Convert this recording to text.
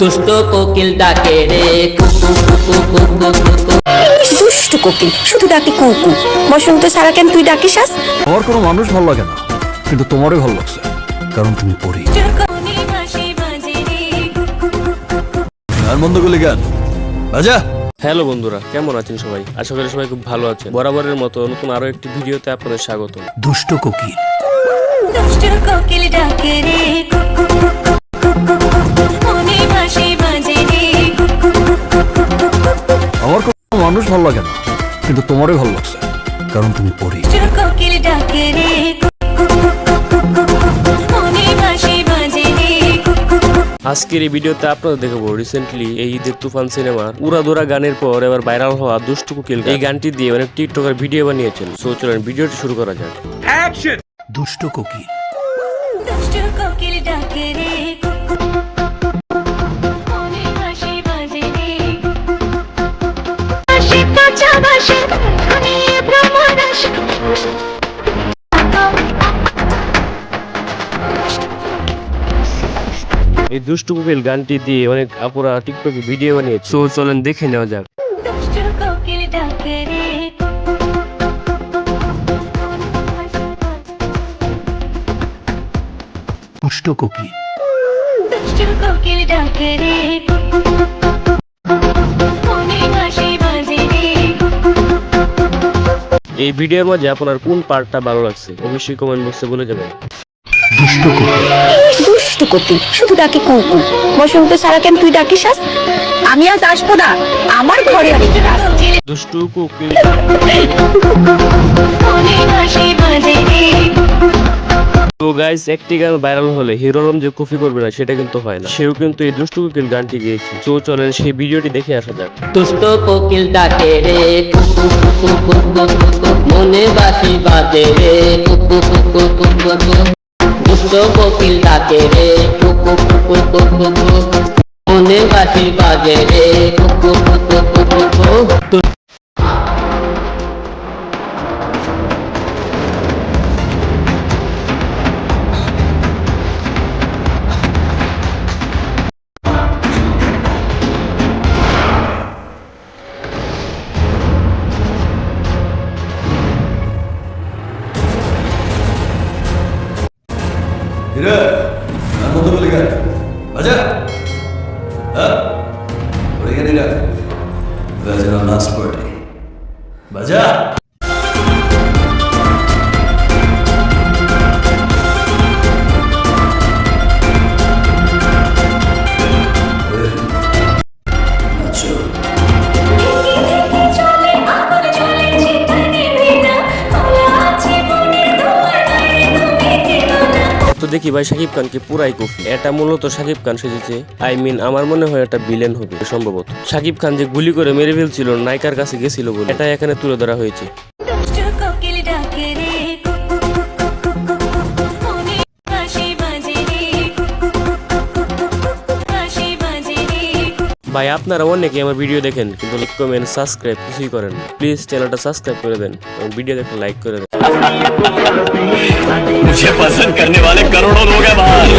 দুষ্ট কোকিল ডাকে রে কুকু কুকু কুকু কুকু দুষ্ট কোকিল শুধু ডাকে কুকু। বসন্ত সারা কেন তুই ডাকিস আস আমার কোনো মানুষ ভালো লাগে না কিন্তু তোমারই ভালো লাগছে কারণ তুমি পড়ি। গান বন্ধ করলে গান। রাজা? হ্যালো বন্ধুরা কেমন আছেন সবাই? আশা করি সবাই খুব ভালো আছেন। বরাবরের মতো নতুন আরও একটি ভিডিওতে আপনাদের স্বাগত দুষ্ট কোকিল। দুষ্ট কোকিল ডাকে রে কুকু কিন্তু তোমারই ভালো লাগছে, কারণ তুমি পড়ি। আজকের এই ভিডিওতে আপনাদের দেখাবো রিসেন্টলি এই ঈদের তুফান সিনেমার উড়াদোড়া গানের পর এবার ভাইরাল হওয়া দুষ্টু কুকিল এই গানটি দিয়ে অনেক টিকটকার ভিডিও বানিয়েছেন সো চলেন ভিডিওটি শুরু করা যাক দুষ্ট কোকিল দুষ্ট কোকিল ডাকে রে ভ্রমণ আসি এই দুষ্টু কুকিল গানটি দিয়ে অনেক আপুরা টিকটকে ভিডিও বানিয়েছে সো চলেন দেখে নেওয়া যাক। দুষ্ট কোকিল ডাকে রে দুষ্ট কোকিল। দুষ্ট কোকিল ডাকে রে এই ভিডিওর মাঝে আপনার কোন পার্টটা ভালো লাগছে অবশ্যই কমেন্ট বক্সে বলে যাবেন। দুষ্ট শুধু ডাকে কুকু বসন্ত সারা কেন তুই ডাকিস আস আমি আজ আসব না আমার ঘরে দুষ্টু কুকিল বাঁশি বাজে রে তো গাইস একটি গান ভাইরাল হলে হিরোরম যে কপি করবে না, সেটা কিন্তু হয় না। সেও কিন্তু এই দুষ্টু কুকিল গানটি গেয়েছে। তো চলেন সেই ভিডিওটি দেখে আসা যাক। দুষ্ট কোকিল ডাকে রে, মনে বাসি বাজে রে। দুষ্ট কোকিল ডাকে রে, মনে বাসি বাজে রে। গান বন্ধ করলে গান রাজা হ্যাঁ পড়ে গেলি না রাজা নাচ পার্টি বাজা না তো দেখি ভাই শাকিব খানকে পুরাই কফি এটা মূলত শাকিব খান সেজেছে। আই মিন আমার মনে হয় এটা বিলেন হবে, সম্ভবত। শাকিব খান যে গুলি করে মেরে ফেলছিল, নায়িকার কাছে গেছিল বলে। এটা এখানে তুলে ধরা হয়েছে। ভাই আপনারা অনেকে আমার ভিডিও দেখেন কিন্তু লাইক কমেন্ট সাবস্ক্রাইব কিছুই করেন না প্লিজ চ্যানেলটা সাবস্ক্রাইব করে দেন এবং ভিডিওতে একটা লাইক করে দেন मुझे पसंद करने वाले करोड़ों लोग हैं बाहर